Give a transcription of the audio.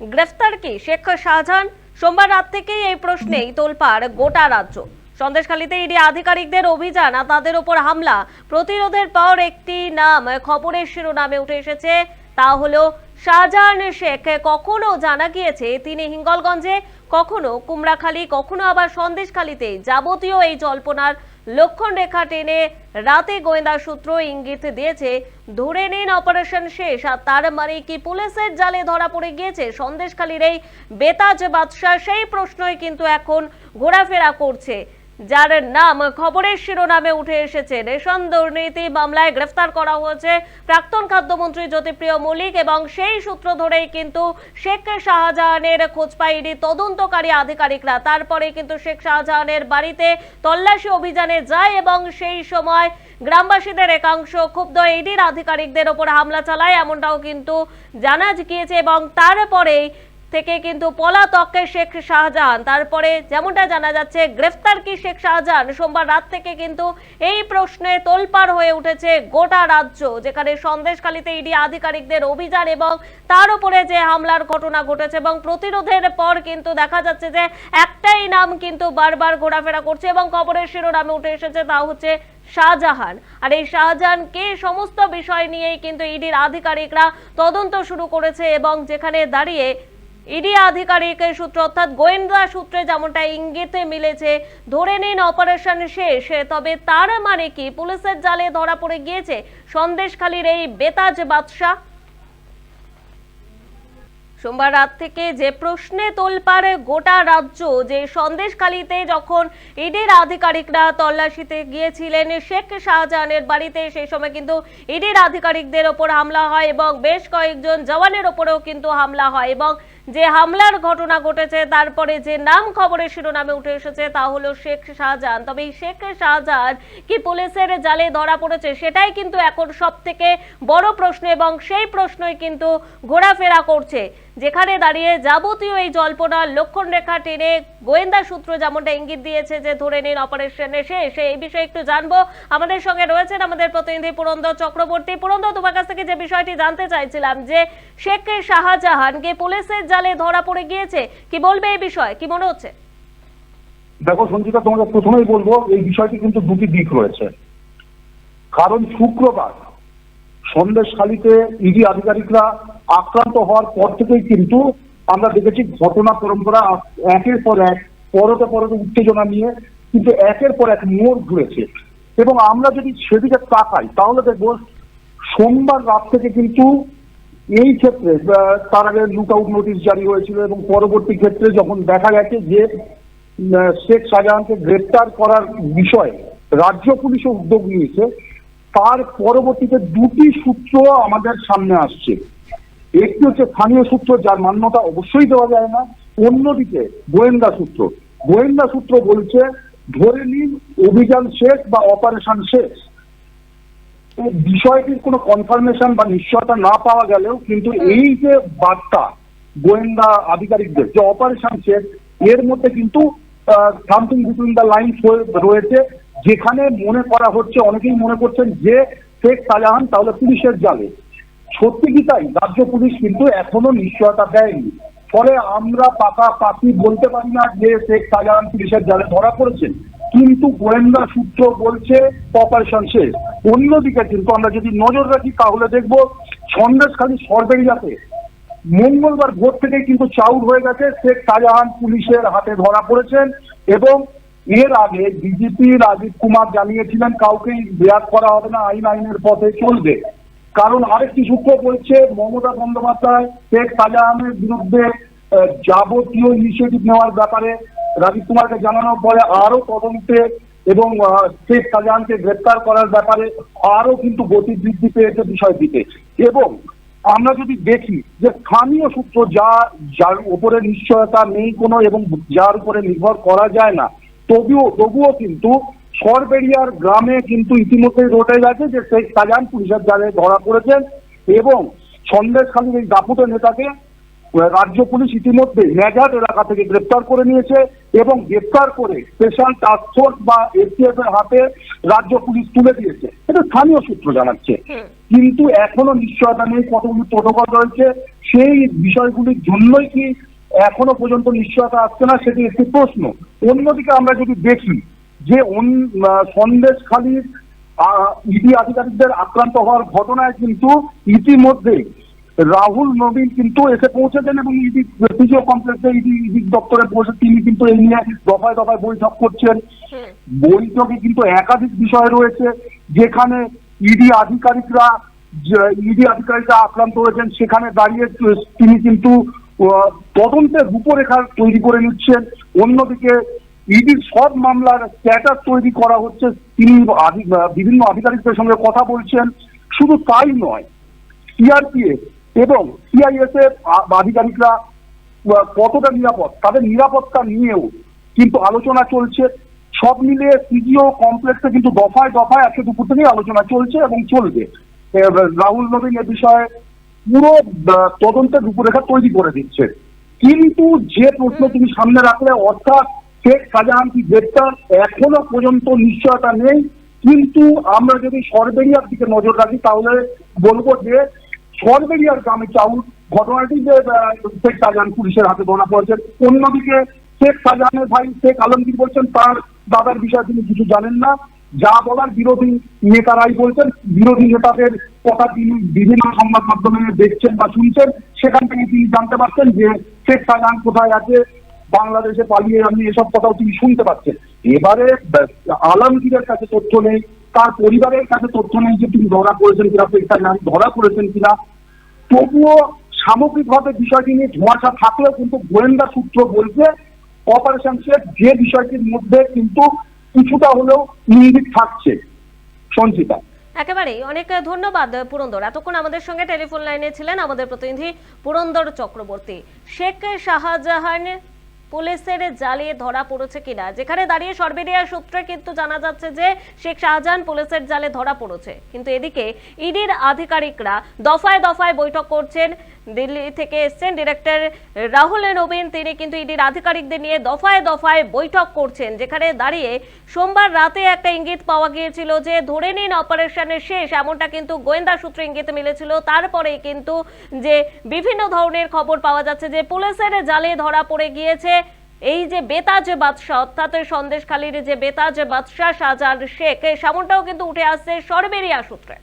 গ্রেফতার কি শেখ শাহজাহান? সোমবার রাত থেকেই এই প্রশ্নেই তোলপাড় গোটা রাজ্য। সন্দেশখালীতে ইডি আধিকারিকদের অভিযান আর তাদের উপর হামলা। প্রতিরোধের পর একটি নাম খবরের শিরোনামে উঠে এসেছে, তা হলো, শাহজাহান শেখ কখনো জানা গিয়েছে তিনি হিঙ্গলগঞ্জে, কখনো কুমড়াখালী, কখনো আবার সন্দেশখালীতে যাবতীয় এই জল্পনার লক্ষণ রেখা টেনে রাতে গোয়েন্দা সূত্র ইঙ্গিত দিয়েছে, ধরে নিন অপারেশন শেষ, আর তার মানে কি পুলিশের জালে ধরা পড়ে গিয়েছে? সন্দেশখালীর এই বেতাজ বাদশাহ সেই প্রশ্নই কিন্তু এখন ঘোরাফেরা করছে। যার নাম, খবরের শিরোনামে উঠে এসেছে, রেশন দুর্নীতি মামলায় গ্রেফতার করা হয়েছে প্রাক্তন খাদ্যমন্ত্রী জ্যোতিপ্রিয় মল্লিক এবং সেই সূত্র ধরেই কিন্তু শেখ শাহজাহানের খোঁজ পায় ইডি তদন্তকারী আধিকারিকরা। তারপরে কিন্তু শেখ শাহজাহানের বাড়িতে তল্লাশি অভিযানে যায় এবং সেই সময় গ্রামবাসীদের একাংশ ক্ষুব্ধ ইডির আধিকারিকদের ওপর হামলা চালায়, এমনটাও কিন্তু জানা গিয়েছে এবং তারপরেই থেকে কিন্তু পলাতককে শেখ শাহজাহান। তারপরে যেমনটা জানা যাচ্ছে, গ্রেফতার কি শেখ শাহজাহান? সোমবার রাত থেকে কিন্তু এই প্রশ্নে তোলপাড় হয়ে উঠেছে গোটা রাজ্য, যেখানে সন্দেশখালীতে ইডি আধিকারিকদের অভিযান এবং তার উপরে যে হামলার ঘটনা ঘটেছে এবং প্রতিরোধের পর কিন্তু দেখা যাচ্ছে যে একটাই নাম কিন্তু বারবার ঘোরাফেরা করছে এবং খবরের শিরোনামে উঠে এসেছে তা হচ্ছে শাহজাহান। আর এই শাহজাহানকে সমস্ত বিষয় নিয়েই কিন্তু ইডির আধিকারিকরা তদন্ত শুরু করেছে এবং যেখানে দাঁড়িয়ে ইডি আধিকারিকের সূত্র অর্থাৎ গোয়েন্দা সূত্রে যেমনটা ইঙ্গিতে মিলেছে, ধরে নিন অপারেশন শেষ, তবে তার মানে কি? পুলিশের জালে ধরা পড়ে গিয়েছে সন্দেশখালীর এই বেতাজ বাদশাহ। সোমবার রাত থেকে যে প্রশ্নে তোলপাড়ে গোটা রাজ্য, যে সন্দেশখালীতে যখন ইডির আধিকারিকরা তল্লাশিতে গিয়েছিলেন, শেখ শাহজাহানের বাড়িতে সেই সময় কিন্তু ইডির আধিকারিকদের ওপর হামলা হয় এবং বেশ কয়েকজন জওয়ানের ওপরেও কিন্তু হামলা হয় এবং যে হামলার ঘটনা ঘটেছে, তারপরে যে নাম খবরের শিরোনামে উঠে এসেছে, তা হলো শেখ শাহজাহান। তবে এই শেখ শাহজাহান কি পুলিশের জালে ধরা পড়েছে, সেটাই কিন্তু এখন সব থেকে বড় প্রশ্ন এবং সেই প্রশ্নই কিন্তু ঘোরাফেরা করছে। যেখানে দাঁড়িয়ে যাবতীয় এই জল্পনার লক্ষণ রেখা টেনে গোয়েন্দা সূত্র যেমনটা ইঙ্গিত দিয়েছে যে ধরে নিন অপারেশনে শেষ এই বিষয়ে একটু জানব। আমাদের সঙ্গে রয়েছেন আমাদের প্রতিনিধি পুরন্দর চক্রবর্তী। পুরন্দর, তোমার কাছ থেকে যে বিষয়টি জানতে চাইছিলাম যে শেখ শাহজাহান শাহজাহানকে পুলিশের জালে ধরা পড়ে গিয়েছে। কি বলবে এই বিষয়ে? কি মনে হচ্ছে? দেখো, সঞ্চিতা, তোমাকে প্রথমেই বলব, এই বিষয়টি কিন্তু দুটি দিক রয়েছে। কারণ শুক্রবার সন্দেশখালীতে ইডি আধিকারিকরা আক্রান্ত হওয়ার পর থেকেই কিন্তু আমরা দেখেছি ঘটনা পরম্পরা একের পর এক, পরতে পরতে উত্তেজনা নিয়ে কিন্তু একের পর এক মোড় ঘুরেছে। এবং আমরা যদি সেদিকে তাকাই, তাহলে দেখব, সোমবার রাত থেকে কিন্তু এই ক্ষেত্রে তার আগে লুক আউট নোটিশ জারি হয়েছিল এবং পরবর্তী ক্ষেত্রে যখন দেখা গেছে যে শেখ শাহজাহানকে গ্রেপ্তার করার বিষয়ে রাজ্য পুলিশও উদ্যোগ নিয়েছে, তার পরবর্তীতে দুটি সূত্র আমাদের সামনে আসছে। একটি হচ্ছে স্থানীয় সূত্র, যার মান্যতা অবশ্যই দেওয়া যায় না। অন্যদিকে গোয়েন্দা সূত্র। গোয়েন্দা সূত্র বলছে, ধরে নিন অভিযান শেষ বা অপারেশন শেষ। বিষয়টির কোনো কনফার্মেশন বা নিশ্চয়তা না পাওয়া গেলেও কিন্তু এই যে বার্তা গোয়েন্দা আধিকারিকদের যে অপারেশন শেষ এর মধ্যে কিন্তু সামথিং বিটুইন দ্য লাইন রয়েছে যেখানে মনে করা হচ্ছে অনেকেই মনে করছেন যে শেখ শাহজাহান তাহলে পুলিশের জালে। সত্যি কি তাই? রাজ্য পুলিশ কিন্তু এখনও নিশ্চয়তা দেয়নি। ফলে আমরা পাকাপাকি বলতে পারি না যে শেখ শাহজাহান পুলিশের জালে ধরা পড়েছেন কিন্তু গোয়েন্দা সূত্র বলছে অপারেশন শেষ। অন্যদিকে কিন্তু আমরা যদি নজর রাখি, তাহলে দেখব সন্দেশখালী সরবেরিয়াতে মঙ্গলবার ভোর থেকে কিন্তু চাউর হয়ে গেছে। শেখ শাহজাহান পুলিশের হাতে ধরা পড়েছেন এবং এর আগে বিজেপি রাজীব কুমার জানিয়েছিলেন, কাউকেই বেয়াদ করা হবে না, আইন আইনের পথে চলবে। কারণ আরেকটি সূত্র বলছে, মমতা বন্দ্যোপাধ্যায় শেখ শাহজাহানের বিরুদ্ধে যাবতীয় ইনিশিয়েটিভ নেওয়ার ব্যাপারে রাজীব কুমারকে জানানোর পরে আরও তদন্তে এবং শেখ শাহজাহানকে গ্রেপ্তার করার ব্যাপারে আরও কিন্তু গতি বৃদ্ধি পেয়েছে বিষয় বিষয়টিতে। এবং আমরা যদি দেখি যে স্থানীয় সূত্র যা, যার উপরে নিশ্চয়তা নেই কোনো এবং যার উপরে নির্ভর করা যায় না, তবুও তবুও কিন্তু সরবেরিয়ার গ্রামে কিন্তু ইতিমধ্যেই রটে গেছে যে শেখ শাহজাহান পুলিশের জালে ধরা পড়েছেন এবং সন্দেশখালীর এই দাপুটে নেতাকে রাজ্য পুলিশ ইতিমধ্যে মেঘাট এলাকা থেকে গ্রেপ্তার করে নিয়েছে এবং গ্রেপ্তার করে স্পেশাল টাস্ক ফোর্স বা এসটিএফ এর হাতে রাজ্য পুলিশ তুলে দিয়েছে। এটা স্থানীয় সূত্র জানাচ্ছে। কিন্তু এখনও নিশ্চয়তা নেই কতগুলি প্রোটোকল রয়েছে সেই বিষয়গুলির জন্যই কি এখনও পর্যন্ত নিশ্চয়তা আসছে না সেটি একটি প্রশ্ন। অন্যদিকে আমরা যদি দেখি যে সন্দেশ খালির ইডি আধিকারিকদের আক্রান্ত হওয়ার ঘটনায় কিন্তু ইতিমধ্যে রাহুল নবীন কিন্তু এসে পৌঁছেছেন এবং ইডি পিজিও কমপ্লেক্সে ইডি ইডি দপ্তরে পৌঁছে তিনি কিন্তু এই নিয়ে দফায় দফায় বৈঠক করছেন। বৈঠকে কিন্তু একাধিক বিষয় রয়েছে যেখানে ইডি আধিকারিকরা ইডি আধিকারিকরা আক্রান্ত হয়েছেন সেখানে দাঁড়িয়ে তিনি কিন্তু তদন্তের রূপরেখা তৈরি করে নিচ্ছেন। অন্যদিকে ইডির সব মামলার স্ট্যাটাস তৈরি করা হচ্ছে তিনি বিভিন্ন আধিকারিকদের সঙ্গে কথা বলছেন। শুধু তাই নয় সিআরপিএফ এবং সিআইএস এর আধিকারিকরা কতটা নিরাপদ? তাদের নিরাপত্তা নিয়েও কিন্তু আলোচনা চলছে। সব মিলিয়ে সিজিও কমপ্লেক্সে কিন্তু দফায় দফায় আজকে দুপুর থেকেই আলোচনা চলছে এবং চলবে। রাহুল নবীন এ বিষয়ে পুরো তদন্তের রূপরেখা তৈরি করে দিচ্ছে। কিন্তু যে প্রশ্ন তুমি সামনে রাখলে, অর্থাৎ শেখ শাহজাহান কি গ্রেপ্তার? এখনও পর্যন্ত নিশ্চয়তা নেই। কিন্তু আমরা যদি সরবেরিয়ার দিকে নজর রাখি, তাহলে বলব যে সরবেরিয়ার গ্রামে চাউল, ঘটনাটি যে শেখ শাহজাহান পুলিশের হাতে ধরা পড়েছেন অন্যদিকে শেখ শাহজাহানের ভাই শেখ আলমগীর বলছেন, তার দাদার বিষয়ে তিনি কিছু জানেন না। যা বলার বিরোধী নেতারাই বলছেন, বিরোধী নেতাদের কথা তিনি বিভিন্ন সংবাদ মাধ্যমে দেখছেন বা শুনছেন, সেখান থেকে তিনি জানতে পারছেন যে শেখ শাহজাহান কোথায় আছে, বাংলাদেশে পালিয়ে আমি এসব কথাও তিনি শুনতে পাচ্ছেন। এবারে, আলমগীরের কাছে তথ্য নেই তার পরিবারের কাছে তথ্য নেই যে তিনি ধরা পড়েছেন কিনা শেখ শাহজাহান ধরা পড়েছেন কিনা। তবুও সামগ্রিকভাবে বিষয়টি নিয়ে ধোঁয়াশা থাকলেও কিন্তু গোয়েন্দা সূত্র বলছে, অপারেশন শেখ যে বিষয়টির মধ্যে কিন্তু কিছুটা হলেও ইঙ্গিত থাকছে। সঞ্চিতা। একেবারেই অনেক ধন্যবাদ পুরন্দর। এতক্ষণ আমাদের সঙ্গে টেলিফোন লাইনে ছিলেন আমাদের প্রতিনিধি পুরন্দর চক্রবর্তী। শেখ শাহজাহান পুলিশের জালে ধরা পড়েছে কিনা, যেখানে দাঁড়িয়ে সর্বেরিয়া সূত্রে কিন্তু জানা যাচ্ছে যে শেখ শাহজাহান পুলিশের জালে ধরা পড়েছে। কিন্তু এদিকে ইডির আধিকারিকরা দফায় দফায় বৈঠক করছেন। দিল্লি থেকে এসছেন ডিরেক্টর রাহুল নবীন। তিনি কিন্তু ইডির আধিকারিকদের নিয়ে দফায় দফায় বৈঠক করছেন, যেখানে দাঁড়িয়ে সোমবার রাতে একটা ইঙ্গিত পাওয়া গিয়েছিল যে ধরে নিন অপারেশনের শেষ, এমনটা কিন্তু গোয়েন্দা সূত্রে ইঙ্গিত মিলেছিল। তারপরে কিন্তু যে বিভিন্ন ধরনের খবর পাওয়া যাচ্ছে যে পুলিশের জালে ধরা পড়ে গিয়েছে। এই যে বেতাজ বাদশাহ, অর্থাৎ সন্দেশখালীর যে বেতাজ বাদশাহ শাহজাহান শেখ সেমনটাও কিন্তু উঠে আসছে সরবেরিয়া সূত্রে।